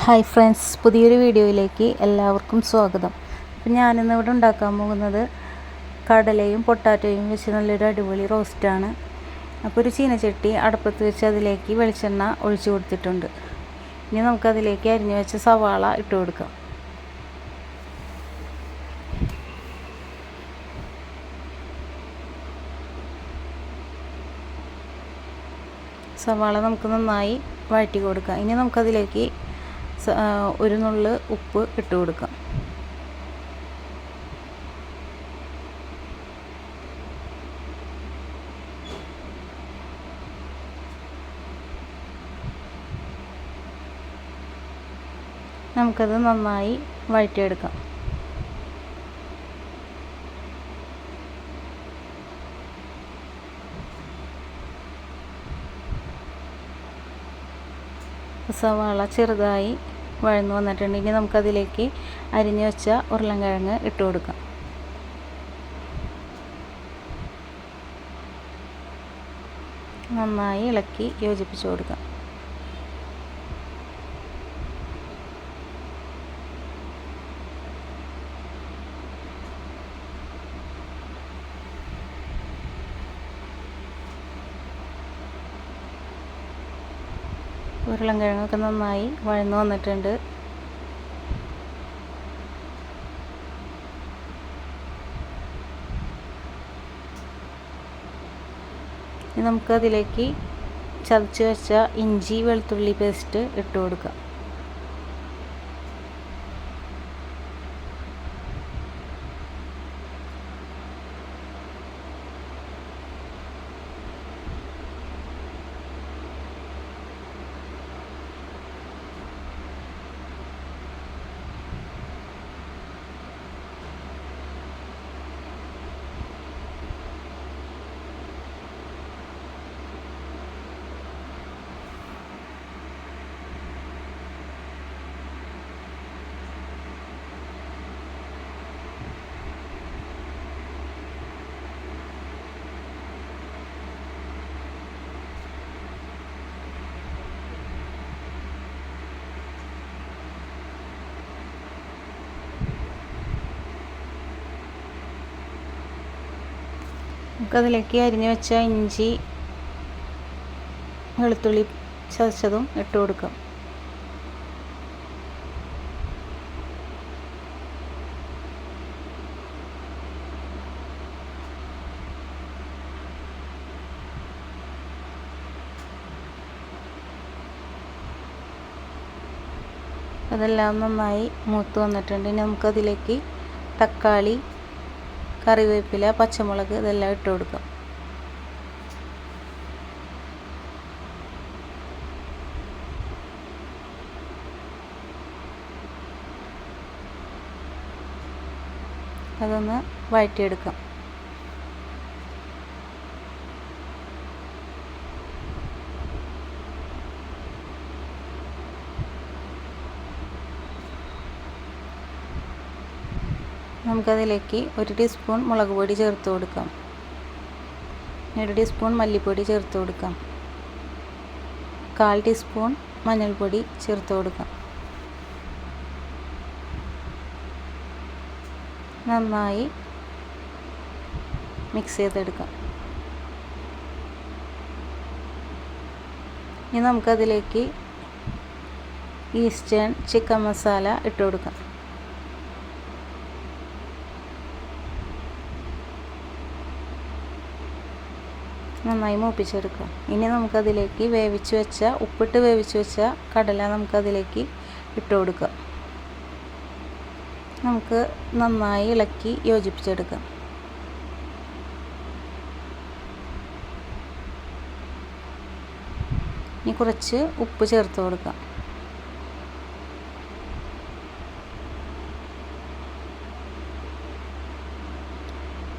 Hi friends പുതിയൊരു വീഡിയോയിലേക്ക് എല്ലാവർക്കും സ്വാഗതം. അപ്പം ഞാനിന്ന് ഇവിടെ ഉണ്ടാക്കാൻ പോകുന്നത് കടലയും പൊട്ടാറ്റോയും വെച്ച് നല്ലൊരു അടിപൊളി റോസ്റ്റാണ് അപ്പോൾ ഒരു ചീനച്ചട്ടി അടുപ്പത്ത് വെച്ച് അതിലേക്ക് വെളിച്ചെണ്ണ ഒഴിച്ചു കൊടുത്തിട്ടുണ്ട്. ഇനി നമുക്കതിലേക്ക് അരിഞ്ഞു വെച്ച സവാള ഇട്ട് കൊടുക്കാം. സവാള നമുക്ക് നന്നായി വഴറ്റി കൊടുക്കാം. ഇനി നമുക്കതിലേക്ക് ഒരു നുള്ള് ഉപ്പ് ഇട്ട് കൊടുക്കാം. നമുക്കത് നന്നായി വഴറ്റിയെടുക്കാം. സവാള ചെറുതായി വഴന്നു വന്നിട്ടുണ്ട് ഇനി നമുക്കതിലേക്ക് അരിഞ്ഞു വെച്ച ഉരുളൻകിഴങ്ങ് ഇട്ട് കൊടുക്കാം. നന്നായി ഇളക്കി യോജിപ്പിച്ച് കൊടുക്കാം. ഉരുളൻകിഴങ്ങൊക്കെ നന്നായി വഴന്നു വന്നിട്ടുണ്ട്. ഇനി നമുക്ക് അതിലേക്ക് ചതച്ച് വെച്ച ഇഞ്ചി വെളുത്തുള്ളി പേസ്റ്റ് ഇട്ട് കൊടുക്കാം. നമുക്കതിലേക്ക് അരിഞ്ഞു വെച്ച ഇഞ്ചി വെളുത്തുള്ളി ചതച്ചതും ഇട്ട് കൊടുക്കാം. അതെല്ലാം നന്നായി മൂത്ത് വന്നിട്ടുണ്ട്. ഇനി നമുക്കതിലേക്ക് തക്കാളി കറിവേപ്പില പച്ചമുളക് ഇതെല്ലാം ഇട്ട് കൊടുക്കാം. അതൊന്ന് വഴറ്റിയെടുക്കാം. നമുക്കതിലേക്ക് ഒരു ടീസ്പൂൺ മുളക് പൊടി ചേർത്ത് കൊടുക്കാം. ഒരു ടീസ്പൂൺ മല്ലിപ്പൊടി ചേർത്ത് കൊടുക്കാം. കാൽ ടീസ്പൂൺ മഞ്ഞൾപ്പൊടി ചേർത്ത് കൊടുക്കാം. നന്നായി മിക്സ് ചെയ്തെടുക്കാം. ഇനി നമുക്കതിലേക്ക് ഈസ്റ്റേൺ ചിക്കൻ മസാല ഇട്ട് കൊടുക്കാം. നന്നായി മൂപ്പിച്ചെടുക്കുക. ഇനി നമുക്കതിലേക്ക് വേവിച്ച് വെച്ച ഉപ്പിട്ട് വേവിച്ച് വെച്ച കടല നമുക്കതിലേക്ക് ഇട്ട് കൊടുക്കുക. നമുക്ക് നന്നായി ഇളക്കി യോജിപ്പിച്ചെടുക്കാം. ഇനി കുറച്ച് ഉപ്പ് ചേർത്ത് കൊടുക്കാം.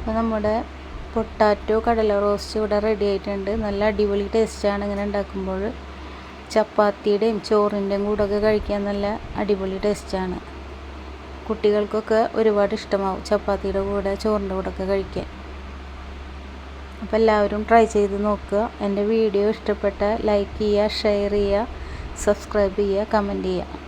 അപ്പോൾ നമ്മുടെ പൊട്ടാറ്റോ കടല റോസ്റ്റ് ഇവിടെ റെഡി ആയിട്ടുണ്ട്. നല്ല അടിപൊളി ടേസ്റ്റാണ് ഇങ്ങനെ ഉണ്ടാക്കുമ്പോൾ. ചപ്പാത്തിയുടെയും ചോറിന്റെയും ഒക്കെ കഴിക്കാൻ നല്ല അടിപൊളി ടേസ്റ്റാണ് കുട്ടികൾക്കൊക്കെ ഒരുപാട് ഇഷ്ടമാവും ചപ്പാത്തിയുടെ കൂടെ ചോറിന്റെ കൂടെ ഒക്കെ കഴിക്കാൻ. അപ്പോൾ എല്ലാവരും ട്രൈ ചെയ്ത് നോക്കുക. എന്റെ വീഡിയോ ഇഷ്ടപ്പെട്ട ലൈക്ക് ചെയ്യുക ഷെയർ ചെയ്യുക സബ്സ്ക്രൈബ് ചെയ്യുക കമന്റ് ചെയ്യുക.